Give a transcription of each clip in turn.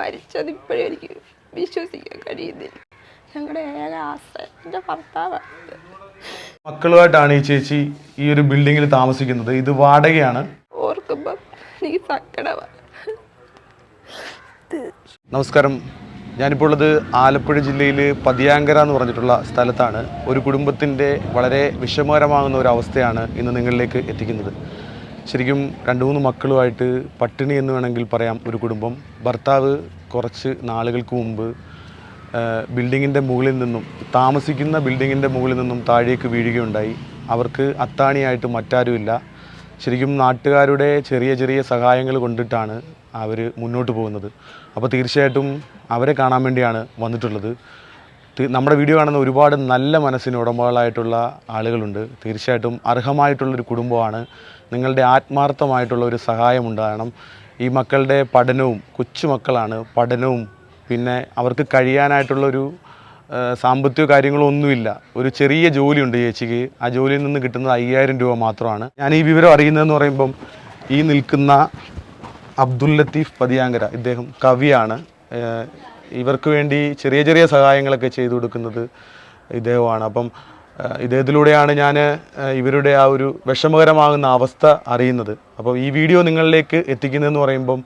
മരിച്ചത് ഇപ്പോഴും എനിക്ക് വിശ്വസിക്കാൻ കഴിയുന്നില്ല. ഞങ്ങളുടെ ഏക ആശ്രയം എന്റെ ഭർത്താവാണ് മക്കളുമായിട്ടാണ് ഈ ചേച്ചി ഈ ഒരു ബിൽഡിങ്ങിൽ താമസിക്കുന്നത്. ഇത് വാടകയാണ്. ഓർക്കുമ്പം എനിക്ക് സങ്കടമാണ് നമസ്കാരം. ഞാനിപ്പോൾ ഉള്ളത് ആലപ്പുഴ ജില്ലയിൽ പതിയാങ്കര എന്ന് പറഞ്ഞിട്ടുള്ള സ്ഥലത്താണ്. ഒരു കുടുംബത്തിന്റെ വളരെ വിഷമകരമാകുന്ന ഒരു അവസ്ഥയാണ് ഇന്ന് നിങ്ങളിലേക്ക് എത്തിക്കുന്നത്. ശരിക്കും രണ്ട് മൂന്ന് മക്കളുമായിട്ട് പട്ടിണി എന്ന് വേണമെങ്കിൽ പറയാം ഒരു കുടുംബം. ഭർത്താവ് കുറച്ച് നാളുകൾക്ക് മുമ്പ് ബിൽഡിങ്ങിന്റെ മുകളിൽ നിന്നും താമസിക്കുന്ന ബിൽഡിങ്ങിന്റെ മുകളിൽ നിന്നും താഴേക്ക് വീഴുകയുണ്ടായി. അവർക്ക് അത്താണിയായിട്ട് മറ്റാരുമില്ല. ശരിക്കും നാട്ടുകാരുടെ ചെറിയ ചെറിയ സഹായങ്ങൾ കൊണ്ടിട്ടാണ് അവർ മുന്നോട്ട് പോകുന്നത്. അപ്പോൾ തീർച്ചയായിട്ടും അവരെ കാണാൻ വേണ്ടിയാണ് വന്നിട്ടുള്ളത്. നമ്മുടെ വീഡിയോ കാണുന്ന ഒരുപാട് നല്ല മനസ്സിന് ഉടമകളായിട്ടുള്ള ആളുകളുണ്ട്. തീർച്ചയായിട്ടും അർഹമായിട്ടുള്ളൊരു കുടുംബമാണ്. നിങ്ങളുടെ ആത്മാർത്ഥമായിട്ടുള്ള ഒരു സഹായം ഉണ്ടാകണം. ഈ മക്കളുടെ പഠനവും കൊച്ചുമക്കളാണ് പഠനവും പിന്നെ അവർക്ക് കഴിയാനായിട്ടുള്ളൊരു സാമ്പത്തിക കാര്യങ്ങളോ ഒന്നുമില്ല ഒരു ചെറിയ ജോലിയുണ്ട് ചേച്ചിക്ക്. ആ ജോലിയിൽ നിന്ന് കിട്ടുന്നത് അയ്യായിരം രൂപ മാത്രമാണ്. ഞാൻ ഈ വിവരം അറിയുന്നതെന്ന് പറയുമ്പം ഈ നിൽക്കുന്ന അബ്ദുൽ ലത്തീഫ് പതിയാങ്കര ഇദ്ദേഹം കവിയാണ്. ഇവർക്ക് വേണ്ടി ചെറിയ ചെറിയ സഹായങ്ങളൊക്കെ ചെയ്തു കൊടുക്കുന്നത് ഇദ്ദേഹമാണ്. അപ്പം ഇദ്ദേഹത്തിലൂടെയാണ് ഞാൻ ഇവരുടെ ആ ഒരു വിഷമകരമാകുന്ന അവസ്ഥ അറിയുന്നത്. അപ്പോൾ ഈ വീഡിയോ നിങ്ങളിലേക്ക് എത്തിക്കുന്നതെന്ന് പറയുമ്പം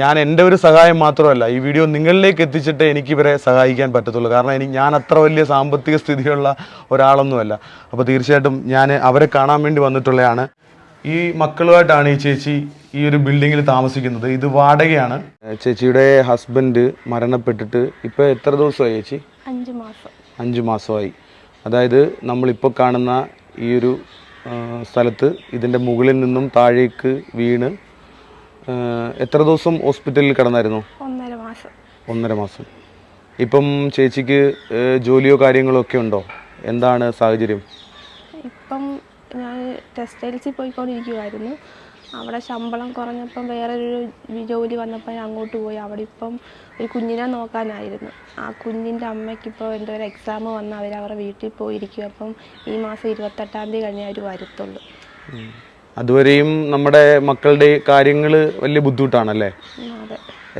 ഞാൻ എന്റെ ഒരു സഹായം മാത്രമല്ല ഈ വീഡിയോ നിങ്ങളിലേക്ക് എത്തിച്ചിട്ട് എനിക്ക് ഇവരെ സഹായിക്കാൻ പറ്റത്തുള്ളൂ. കാരണം എനിക്ക് ഞാൻ അത്ര വലിയ സാമ്പത്തിക സ്ഥിതിയുള്ള ഒരാളൊന്നുമല്ല. അപ്പോൾ തീർച്ചയായിട്ടും ഞാൻ അവരെ കാണാൻ വേണ്ടി വന്നിട്ടുള്ളതാണ് ഈ മക്കളുമായിട്ടാണ് ഈ ചേച്ചി ഈ ഒരു ബിൽഡിങ്ങിൽ താമസിക്കുന്നത്. ഇത് വാടകയാണ്. ചേച്ചിയുടെ ഹസ്ബൻഡ് മരണപ്പെട്ടിട്ട് ഇപ്പൊ എത്ര ദിവസമായി ചേച്ചി? അഞ്ച് മാസം. അഞ്ച് മാസമായി. അതായത് നമ്മളിപ്പോൾ കാണുന്ന ഈ ഒരു സ്ഥലത്ത് ഇതിന്റെ മുകളിൽ നിന്നും താഴേക്ക് വീണ് എത്ര ദിവസം ഹോസ്പിറ്റലിൽ കിടന്നായിരുന്നു? ഒന്നര മാസം. ഒന്നര മാസം. ഇപ്പം ചേച്ചിക്ക് ജോലിയോ കാര്യങ്ങളോ ഒക്കെ ഉണ്ടോ? എന്താണ് സാഹചര്യം? ഇപ്പം ഞാൻ ടെക്സ്റ്റൈൽസിൽ പോയിക്കൊണ്ടിരിക്കുമായിരുന്നു അവിടെ ശമ്പളം കുറഞ്ഞപ്പം വേറൊരു ഒരു ജോലി വന്നപ്പോൾ ഞാൻ അങ്ങോട്ട് പോയി. അവിടെ ഇപ്പം ഒരു കുഞ്ഞിനെ നോക്കാനായിരുന്നു. ആ കുഞ്ഞിന്റെ അമ്മയ്ക്കിപ്പോൾ എന്തോ ഒരു എക്സാം വന്ന് അവർ അവരുടെ വീട്ടിൽ പോയിരിക്കും. അപ്പം ഈ മാസം ഇരുപത്തെട്ടാം തീയതി കഴിഞ്ഞേ അവർ വരത്തുള്ളൂ. അതുവരെയും നമ്മുടെ മക്കളുടെ കാര്യങ്ങൾ വലിയ ബുദ്ധിമുട്ടാണല്ലേ?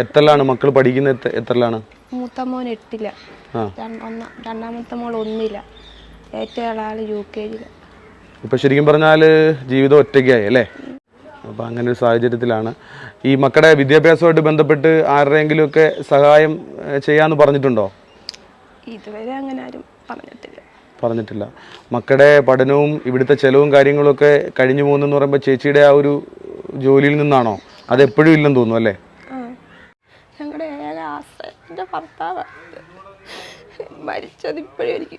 എത്രലാണ് മക്കൾ പഠിക്കുന്നത്? എത്രയാണ് എത്രലാണ്? മൂത്ത മോൻ എട്ടില്ല രണ്ടാമത്തെ മോൾ ഒന്നില്ല ഏറ്റവും ഇളയാൾ യു കെ ജിയിൽ ഇപ്പം ശരിക്കും പറഞ്ഞാൽ ജീവിതം ഒറ്റയ്ക്കായി അല്ലേ? അപ്പോൾ അങ്ങനെ ഒരു സാഹചര്യത്തിലാണ്. ഈ മക്കളുടെ വിദ്യാഭ്യാസമായിട്ട് ബന്ധപ്പെട്ട് ആരുടെയെങ്കിലുമൊക്കെ സഹായം ചെയ്യാമെന്ന് പറഞ്ഞിട്ടുണ്ടോ? ഇതുവരെ അങ്ങനെ ആരും പറഞ്ഞിട്ടില്ല. പറഞ്ഞിട്ടില്ല. മക്കളുടെ പഠനവും ഇവിടുത്തെ ചെലവും കാര്യങ്ങളൊക്കെ കഴിഞ്ഞു പോകുന്നെന്ന് പറയുമ്പോൾ ചേച്ചിയുടെ ആ ഒരു ജോലിയിൽ നിന്നാണോ? അത് എപ്പോഴും ഇല്ലെന്ന് തോന്നുന്നു അല്ലേ? ഞങ്ങളുടെ ഏക എന്റെ മരിച്ചത് ഇപ്പോഴും എനിക്ക്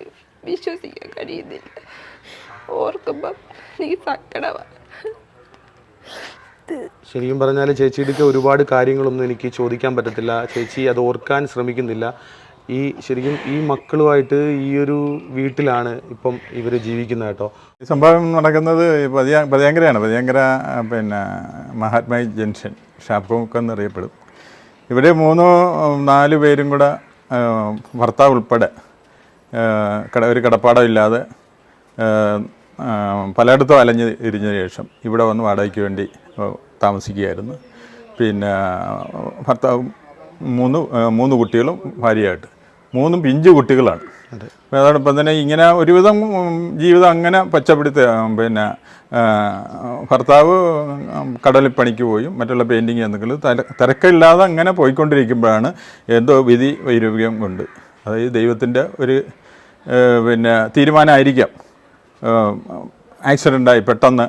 വിശ്വസിക്കാൻ കഴിയുന്നില്ല. ഓർക്കുമ്പം എനിക്ക് സങ്കടമാണ് ശരിക്കും പറഞ്ഞാൽ ചേച്ചിയുടെ ഒരുപാട് കാര്യങ്ങളൊന്നും എനിക്ക് ചോദിക്കാൻ പറ്റത്തില്ല. ചേച്ചി അത് ഓർക്കാൻ ശ്രമിക്കുന്നില്ല. ഈ ശരിക്കും ഈ മക്കളുമായിട്ട് ഈ ഒരു വീട്ടിലാണ് ഇപ്പം ഇവർ ജീവിക്കുന്നത് കേട്ടോ. ഈ സംഭവം നടക്കുന്നത് പതിയാ പതിയാങ്കരയാണ്. പതിയാങ്കര പിന്നെ മഹാത്മാ ജംഗ്ഷൻ ഷാപ്പുമുക്ക് എന്നറിയപ്പെടും. ഇവിടെ മൂന്നോ നാലു പേരും കൂടെ ഭർത്താവ് ഉൾപ്പെടെ കട ഒരു കടപ്പാടം ഇല്ലാതെ പലയിടത്തും അലഞ്ഞ് ഇരിഞ്ഞ ശേഷം ഇവിടെ വന്ന് വാടകയ്ക്ക് വേണ്ടി താമസിക്കുകയായിരുന്നു. പിന്നെ ഭർത്താവ് മൂന്ന് മൂന്ന് കുട്ടികളും ഭാര്യയായിട്ട്. മൂന്നും പിഞ്ചു കുട്ടികളാണ്. അതാണ് അതോടൊപ്പം തന്നെ ഇങ്ങനെ ഒരുവിധം ജീവിതം അങ്ങനെ പച്ചപ്പിടുത്ത പിന്നെ ഭർത്താവ് കടലിൽ പണിക്ക് പോയും മറ്റുള്ള പെയിന്റിങ് എന്തെങ്കിലും തര തിരക്കില്ലാതെ അങ്ങനെ പോയിക്കൊണ്ടിരിക്കുമ്പോഴാണ് എന്തോ വിധി വൈരൂപ്യം കൊണ്ട്. അതായത് ദൈവത്തിന്റെ ഒരു പിന്നെ തീരുമാനമായിരിക്കാം. ആക്സിഡന്റായി പെട്ടെന്ന്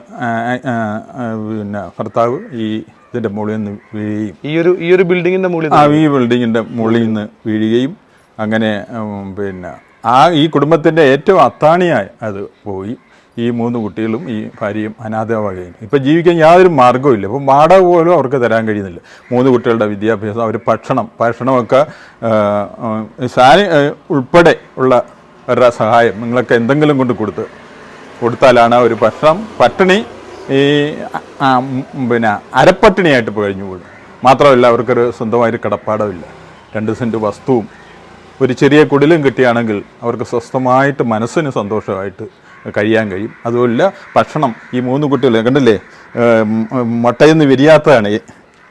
പിന്നെ ഭർത്താവ് ഈ ഇതിന്റെ മുകളിൽ നിന്ന് വീഴുകയും. ഈ ഒരു ഈ ഒരു ബിൽഡിങ്ങിന്റെ മുകളിൽ ആ ഈ ബിൽഡിങ്ങിന്റെ മുകളിൽ നിന്ന് വീഴുകയും അങ്ങനെ പിന്നെ ആ ഈ കുടുംബത്തിന്റെ ഏറ്റവും അത്താണിയായി അത് പോയി. ഈ മൂന്ന് കുട്ടികളും ഈ ഭാര്യയും അനാഥമാകുകയും ഇപ്പം ജീവിക്കാൻ യാതൊരു മാർഗവും ഇല്ല. ഇപ്പം വാടക പോലും അവർക്ക് തരാൻ കഴിയുന്നില്ല. മൂന്ന് കുട്ടികളുടെ വിദ്യാഭ്യാസം അവർ ഭക്ഷണം ഭക്ഷണമൊക്കെ സാനി ഉൾപ്പെടെ ഉള്ള അവരുടെ സഹായം നിങ്ങളൊക്കെ എന്തെങ്കിലും കൊണ്ട് കൊടുത്ത് കൊടുത്താലാണ് ഒരു ഭക്ഷണം പട്ടിണി ഈ പിന്നെ അരപ്പട്ടിണിയായിട്ട് പോയി കഴിഞ്ഞു പോകും മാത്രമല്ല അവർക്കൊരു സ്വന്തമായൊരു കടപ്പാടമില്ല രണ്ട് സെന്റ് വസ്തുവും ഒരു ചെറിയ കുടിലും കിട്ടിയാണെങ്കിൽ അവർക്ക് സ്വസ്ഥമായിട്ട് മനസ്സിന് സന്തോഷമായിട്ട് കഴിയാൻ കഴിയും. അതുമല്ല ഭക്ഷണം ഈ മൂന്ന് കുട്ടികൾ കണ്ടില്ലേ മുട്ടയിൽ നിന്ന് വിരിയാത്തതാണ്. ഈ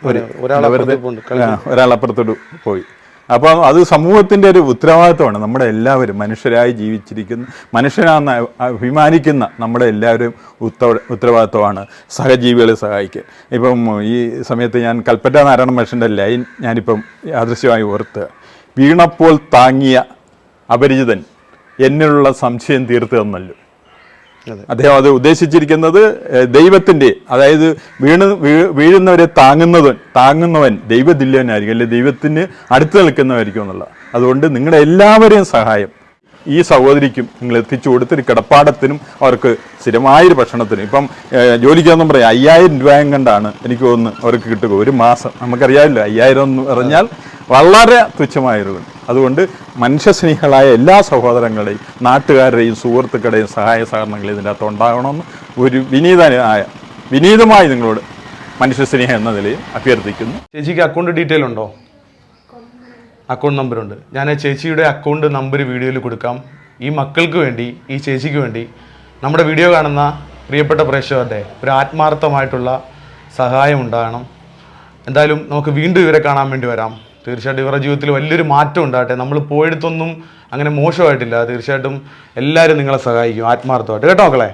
ഒരു ഒരാൾ വെറുതെ അപ്പുറത്ത് ആ, ഒരാൾ അപ്പുറത്തോട്ട് പോയി. അപ്പോൾ അത് സമൂഹത്തിന്റെ ഒരു ഉത്തരവാദിത്വമാണ് നമ്മുടെ എല്ലാവരും മനുഷ്യരായി ജീവിച്ചിരിക്കുന്ന മനുഷ്യനാന്ന് അഭിമാനിക്കുന്ന നമ്മുടെ എല്ലാവരും ഉത്ത ഉത്തരവാദിത്വമാണ് സഹജീവികളെ സഹായിക്കുക ഇപ്പം ഈ സമയത്ത് ഞാൻ കൽപ്പറ്റ നാരായണ മനുഷ്യന്റെ ലൈൻ ഞാനിപ്പം യാദൃശ്യമായി ഓർത്ത് വീണപ്പോൾ താങ്ങിയ അപരിചിതൻ എന്നുള്ള സംശയം തീർത്തു തന്നല്ലോ. അദ്ദേഹം അത് ഉദ്ദേശിച്ചിരിക്കുന്നത് ദൈവത്തിന്റെ അതായത് വീണ് വീഴുന്നവരെ താങ്ങുന്നവൻ താങ്ങുന്നവൻ ദൈവദില്യവനായിരിക്കും അല്ലെ ദൈവത്തിന് അടുത്ത് നിൽക്കുന്നവരായിരിക്കും എന്നുള്ള. അതുകൊണ്ട് നിങ്ങളുടെ എല്ലാവരെയും സഹായം ഈ സഹോദരിക്കും നിങ്ങൾ എത്തിച്ചു കൊടുത്തൊരു കിടപ്പാടത്തിനും അവർക്ക് സ്ഥിരമായൊരു ഭക്ഷണത്തിനും. ഇപ്പം ജോലിക്കൊന്നും പറയാം അയ്യായിരം രൂപയും കണ്ടാണ് എനിക്ക് തോന്നുന്നു അവർക്ക് കിട്ടുക. ഒരു മാസം നമുക്കറിയാമല്ലോ അയ്യായിരം എന്ന് പറഞ്ഞാൽ വളരെ തുച്ഛമായൊരു. അതുകൊണ്ട് മനുഷ്യസ്നേഹികളായ എല്ലാ സഹോദരങ്ങളുടെയും നാട്ടുകാരുടെയും സുഹൃത്തുക്കളുടെയും സഹായ സഹകരണങ്ങൾ ഇതിന്റെ അകത്ത് ഉണ്ടാകണമെന്ന് ഒരു വിനീതനായ വിനീതമായി നിങ്ങളോട് മനുഷ്യസ്നേഹം എന്ന നിലയിൽ അഭ്യർത്ഥിക്കുന്നു. ചേച്ചിക്ക് അക്കൗണ്ട് ഡീറ്റെയിൽ ഉണ്ടോ? അക്കൗണ്ട് നമ്പറുണ്ട് ഞാൻ ആ ചേച്ചിയുടെ അക്കൗണ്ട് നമ്പർ വീഡിയോയിൽ കൊടുക്കാം. ഈ മക്കൾക്ക് വേണ്ടി ഈ ചേച്ചിക്ക് വേണ്ടി നമ്മുടെ വീഡിയോ കാണുന്ന പ്രിയപ്പെട്ട പ്രേക്ഷകരുടെ ഒരു ആത്മാർത്ഥമായിട്ടുള്ള സഹായം ഉണ്ടാകണം. എന്തായാലും നമുക്ക് വീണ്ടും ഇവരെ കാണാൻ വേണ്ടി വരാം. തീർച്ചയായിട്ടും ഇവരുടെ ജീവിതത്തിൽ വലിയൊരു മാറ്റം ഉണ്ടാകട്ടെ. നമ്മൾ പോയിടത്തൊന്നും അങ്ങനെ മോശമായിട്ടില്ല. തീർച്ചയായിട്ടും എല്ലാവരും നിങ്ങളെ സഹായിക്കും. ആത്മാർത്ഥമായിട്ട്. കേട്ടോ മക്കളെ?